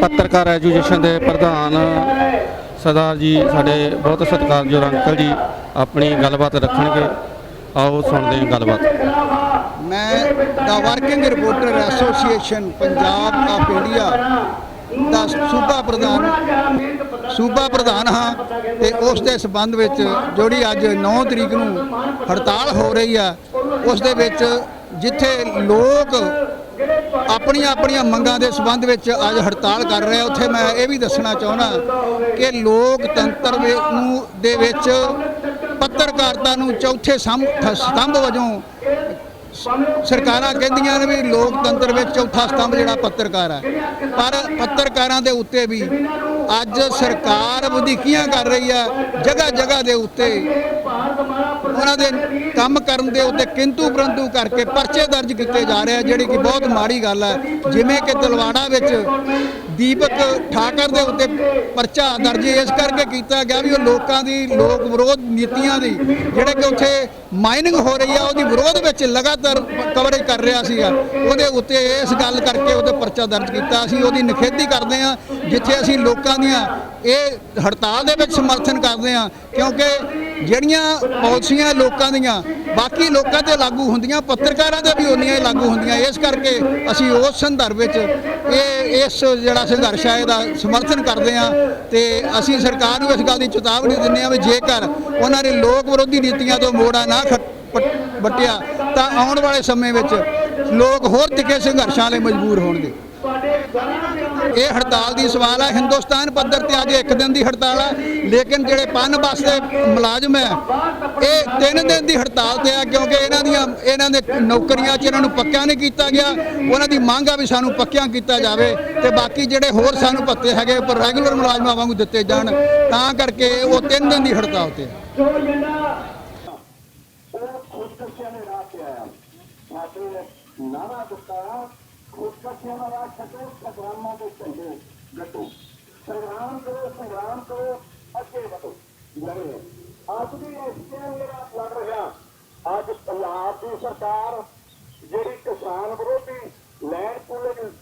ਪੱਤਰਕਾਰ ਐਜੂਕੇਸ਼ਨ ਦੇ ਪ੍ਰਧਾਨ ਸਰਦਾਰ ਜੀ, ਸਾਡੇ ਬਹੁਤ ਸਤਿਕਾਰਯੋਗ ਅੰਕਲ ਜੀ ਆਪਣੀ ਗੱਲਬਾਤ ਰੱਖਣਗੇ। ਆਓ ਸੁਣਦੇ ਹਾਂ ਗੱਲਬਾਤ। ਮੈਂ ਦਾ working reporter association Punjab of India ਦਾ ਸੂਬਾ ਪ੍ਰਧਾਨ ਸੂਬਾ ਪ੍ਰਧਾਨ ਹਾਂ ਤੇ ਉਸ ਦੇ ਸਬੰਧ ਵਿੱਚ ਜਿਹੜੀ ਅੱਜ 9 ਤਰੀਕ ਨੂੰ ਹੜਤਾਲ ਹੋ ਰਹੀ ਆ, ਉਸ ਦੇ ਵਿੱਚ ਜਿੱਥੇ ਲੋਕ ਆਪਣੀਆਂ ਆਪਣੀਆਂ ਮੰਗਾਂ ਦੇ ਸਬੰਧ ਵਿੱਚ ਅੱਜ ਹੜਤਾਲ ਕਰ ਰਹੇ ਆ। ਉੱਥੇ ਮੈਂ ਇਹ ਵੀ ਦੱਸਣਾ ਚਾਹੁੰਦਾ ਕਿ ਲੋਕਤੰਤਰ ਨੂੰ ਦੇ ਵਿੱਚ ਪੱਤਰਕਾਰਤਾ ਨੂੰ ਚੌਥੇ ਸੰਭ- ਸਤੰਭ ਵਜੋਂ ਸਰਕਾਰਾਂ ਕਹਿੰਦੀਆਂ ਨੇ ਵੀ ਲੋਕਤੰਤਰ ਵਿੱਚ ਚੌਥਾ ਸਤੰਭ ਜਿਹੜਾ ਪੱਤਰਕਾਰ ਹੈ ਪਰ ਪੱਤਰਕਾਰਾਂ ਦੇ ਉੱਤੇ ਵੀ ਅੱਜ ਸਰਕਾਰ ਵਧੀਕੀਆਂ ਕਰ ਰਹੀ ਆ, ਜਗ੍ਹਾ ਜਗ੍ਹਾ ਦੇ ਉੱਤੇ। ਉਹਨਾਂ ਦੇ ਕੰਮ ਕਰਨ ਦੇ ਉੱਤੇ ਕਿੰਤੂ ਪਰੰਤੂ ਕਰਕੇ ਪਰਚੇ ਦਰਜ ਕੀਤੇ ਜਾ ਰਹੇ ਆ, ਜਿਹੜੀ ਕਿ ਬਹੁਤ ਮਾੜੀ ਗੱਲ ਹੈ ਜਿਵੇਂ ਕਿ ਤਲਵਾੜਾ ਵਿੱਚ ਦੀਪਕ ਠਾਕਰ ਦੇ ਉੱਤੇ ਪਰਚਾ ਦਰਜ ਇਸ ਕਰਕੇ ਕੀਤਾ ਗਿਆ ਵੀ ਉਹ ਲੋਕਾਂ ਦੀ, ਲੋਕ ਵਿਰੋਧ ਨੀਤੀਆਂ ਦੀ, ਜਿਹੜੇ ਕਿ ਉੱਥੇ ਮਾਈਨਿੰਗ ਹੋ ਰਹੀ ਆ, ਉਹਦੀ ਵਿਰੋਧ ਵਿੱਚ ਲਗਾਤਾਰ ਕਵਰੇਜ ਕਰ ਰਿਹਾ ਸੀਗਾ। ਉਹਦੇ ਉੱਤੇ ਇਸ ਗੱਲ ਕਰਕੇ ਉਹਦੇ ਪਰਚਾ ਦਰਜ ਕੀਤਾ। ਅਸੀਂ ਉਹਦੀ ਨਿਖੇਧੀ ਕਰਦੇ ਆ ਜਿੱਥੇ ਅਸੀਂ ਲੋਕਾਂ ਦੀਆਂ ਇਹ ਹੜਤਾਲ ਦੇ ਵਿੱਚ ਸਮਰਥਨ ਕਰਦੇ ਆ ਕਿਉਂਕਿ ਜਿਹੜੀਆਂ ਪਾਲਿਸੀਆਂ ਲੋਕਾਂ ਦੀਆਂ, ਬਾਕੀ ਲੋਕਾਂ ਤੇ ਲਾਗੂ ਹੁੰਦੀਆਂ, ਪੱਤਰਕਾਰਾਂ ਤੇ ਵੀ ਉਨੀਆਂ ਹੀ ਲਾਗੂ ਹੁੰਦੀਆਂ। ਇਸ ਕਰਕੇ ਅਸੀਂ ਉਸ ਸੰਦਰਭ ਵਿੱਚ ਇਹ ਇਸ ਜਿਹੜਾ ਸੰਘਰਸ਼ ਹੈ ਇਹਦਾ ਸਮਰਥਨ ਕਰਦੇ ਆ ਤੇ ਅਸੀਂ ਸਰਕਾਰ ਨੂੰ ਇਸ ਗੱਲ ਦੀ ਚੇਤਾਵਨੀ ਦਿੰਦੇ ਆ ਵੀ ਜੇਕਰ ਉਹਨਾਂ ਨੇ ਲੋਕ ਵਿਰੋਧੀ ਨੀਤੀਆਂ ਤੋਂ ਮੋੜਾ ਨਾ ਖੱਟ- ਪੱਟ- ਤਾਂ ਆਉਣ ਵਾਲੇ ਸਮੇਂ ਵਿੱਚ ਲੋਕ ਹੋਰ ਤਿੱਖੇ ਸੰਘਰਸ਼ਾਂ ਲਈ ਮਜਬੂਰ ਹੋਣਗੇ। ਇਹ ਹੜਤਾਲ ਦੀ ਸਵਾਲ ਹੈ ਹਿੰਦੁਸਤਾਨ ਪੱਧਰ ਤੇ ਅੱਜ ਇੱਕ ਦਿਨ ਦੀ ਹੜਤਾਲ ਹੈ ਲੇਕਿਨ ਜਿਹੜੇ ਪਨ ਬੱਸ ਦੇ ਮੁਲਾਜ਼ਮ ਹੈ ਇਹ ਤਿੰਨ ਦਿਨ ਦੀ ਹੜਤਾਲ ਤੇ ਆ ਕਿਉਂਕਿ ਇਹਨਾਂ ਦੀਆਂ, ਇਹਨਾਂ ਦੇ ਨੌਕਰੀਆਂ 'ਚ ਇਹਨਾਂ ਨੂੰ ਪੱਕਿਆ ਨਹੀਂ ਕੀਤਾ ਗਿਆ। ਉਹਨਾਂ ਦੀ ਮੰਗ ਆ ਵੀ ਸਾਨੂੰ ਪੱਕਿਆਂ ਕੀਤਾ ਜਾਵੇ ਤੇ ਬਾਕੀ ਜਿਹੜੇ ਹੋਰ ਸਾਨੂੰ ਭੱਤੇ ਹੈਗੇ ਪਰ ਰੈਗੂਲਰ ਮੁਲਾਜ਼ਮਾਂ ਵਾਂਗੂ ਦਿੱਤੇ ਜਾਣ। ਤਾਂ ਕਰਕੇ ਉਹ ਤਿੰਨ ਦਿਨ ਦੀ ਹੜਤਾਲ ਤੇ ਆ। ਖੁਦਕਸ਼ੀਆਂ ਨੇ ਰਾਹ ਤੇ ਆਇਆ। ਸਾਡੇ ਨਾਰਾ ਦਿੱਤਾ। ਖੁਦਕਸ਼ੀਆਂ ਦਾ ਰਾਹ ਛੱਡੋ ਸੰਗਰਾਮਾਂ ਦੇ ਝੰਡੇ ਗੱਟੋ ਸੰਗਰਾਮ ਕਰੋ ਸੰਗਰਾਮ ਕਰੋ ਅੱਗੇ ਵਧੋ ਲੜੇ ਅੱਜ ਦੀ ਇਸ ਟਾਈਮ ਜਿਹੜਾ ਲੜ ਰਿਹਾ ਅੱਜ ਪੰਜਾਬ ਦੀ ਸਰਕਾਰ ਜਿਹੜੀ ਕਿਸਾਨ ਵਿਰੋਧੀ ਲੈਂਡ ਪੂਲਿੰਗ